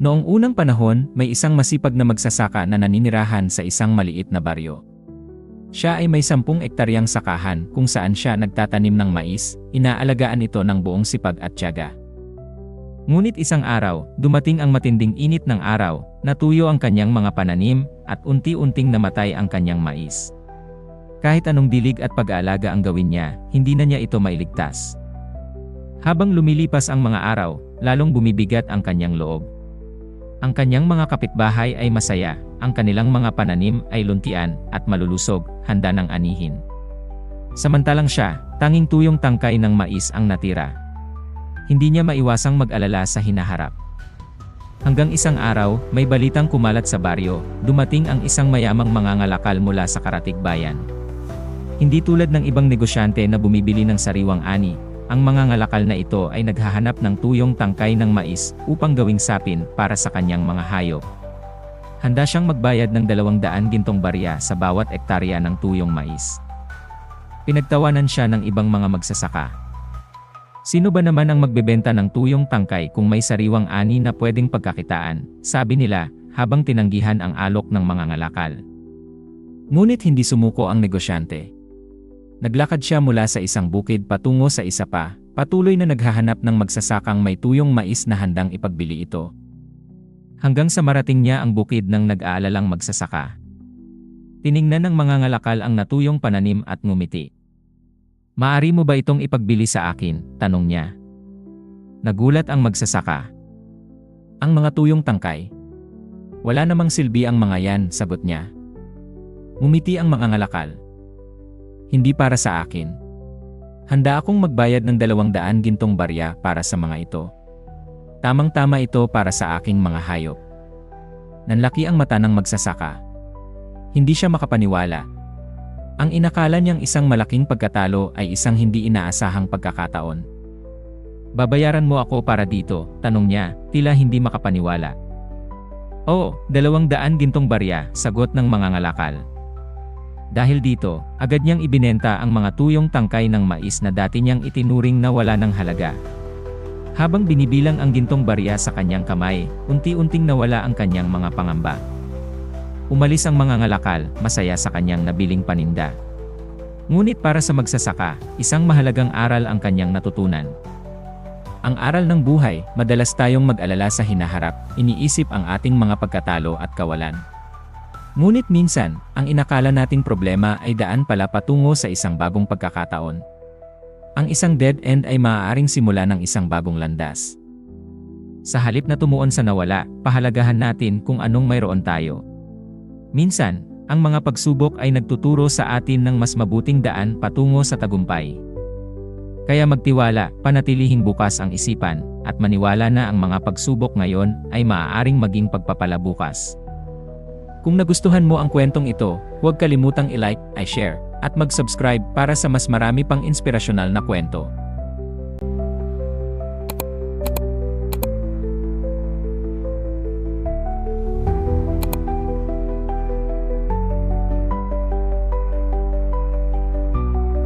Noong unang panahon, may isang masipag na magsasaka na naninirahan sa isang maliit na baryo. Siya ay may sampung ektaryang sakahan kung saan siya nagtatanim ng mais, inaalagaan ito ng buong sipag at tiyaga. Ngunit isang araw, dumating ang matinding init ng araw, natuyo ang kanyang mga pananim, at unti-unting namatay ang kanyang mais. Kahit anong dilig at pag-aalaga ang gawin niya, hindi na niya ito mailigtas. Habang lumilipas ang mga araw, lalong bumibigat ang kanyang loob. Ang kanyang mga kapitbahay ay masaya, ang kanilang mga pananim ay luntian at malulusog, handa ng anihin. Samantalang siya, tanging tuyong tangkay ng mais ang natira. Hindi niya maiwasang mag-alala sa hinaharap. Hanggang isang araw, may balitang kumalat sa baryo, dumating ang isang mayamang mangangalakal mula sa Karatig Bayan. Hindi tulad ng ibang negosyante na bumibili ng sariwang ani, ang mga ngalakal na ito ay naghahanap ng tuyong tangkay ng mais upang gawing sapin para sa kanyang mga hayop. Handa siyang magbayad ng 200 gintong barya sa bawat ektarya ng tuyong mais. Pinagtawanan siya ng ibang mga magsasaka. Sino ba naman ang magbebenta ng tuyong tangkay kung may sariwang ani na pwedeng pagkakitaan, sabi nila, habang tinanggihan ang alok ng mga ngalakal. Ngunit hindi sumuko ang negosyante. Naglakad siya mula sa isang bukid patungo sa isa pa, patuloy na naghahanap ng magsasakang may tuyong mais na handang ipagbili ito. Hanggang sa marating niya ang bukid ng nag-aalalang magsasaka. Tiningnan ng mga ngalakal ang natuyong pananim at ngumiti. Maari mo ba itong ipagbili sa akin? Tanong niya. Nagulat ang magsasaka. Ang mga tuyong tangkay. Wala namang silbi ang mga yan, sagot niya. Ngumiti ang mga ngalakal. Hindi para sa akin. Handa akong magbayad ng dalawang daan gintong barya para sa mga ito. Tamang-tama ito para sa aking mga hayop. Nanlaki ang mata ng magsasaka. Hindi siya makapaniwala. Ang inakala niyang isang malaking pagkatalo ay isang hindi inaasahang pagkakataon. Babayaran mo ako para dito, tanong niya, tila hindi makapaniwala. Oo, dalawang daan gintong barya, sagot ng mga ngalakal. Dahil dito, agad niyang ibinenta ang mga tuyong tangkay ng mais na dati niyang itinuring na wala ng halaga. Habang binibilang ang gintong barya sa kanyang kamay, unti-unting nawala ang kanyang mga pangamba. Umalis ang mga ngalakal, masaya sa kanyang nabiling paninda. Ngunit para sa magsasaka, isang mahalagang aral ang kanyang natutunan. Ang aral ng buhay, madalas tayong mag-alala sa hinaharap, iniisip ang ating mga pagkatalo at kawalan. Ngunit minsan, ang inakala nating problema ay daan pala patungo sa isang bagong pagkakataon. Ang isang dead end ay maaaring simula ng isang bagong landas. Sa halip na tumuon sa nawala, pahalagahan natin kung anong mayroon tayo. Minsan, ang mga pagsubok ay nagtuturo sa atin ng mas mabuting daan patungo sa tagumpay. Kaya magtiwala, panatilihing bukas ang isipan, at maniwala na ang mga pagsubok ngayon ay maaaring maging pagpapala bukas. Kung nagustuhan mo ang kwentong ito, huwag kalimutang i-like, i-share, at mag-subscribe para sa mas marami pang inspirasyonal na kwento.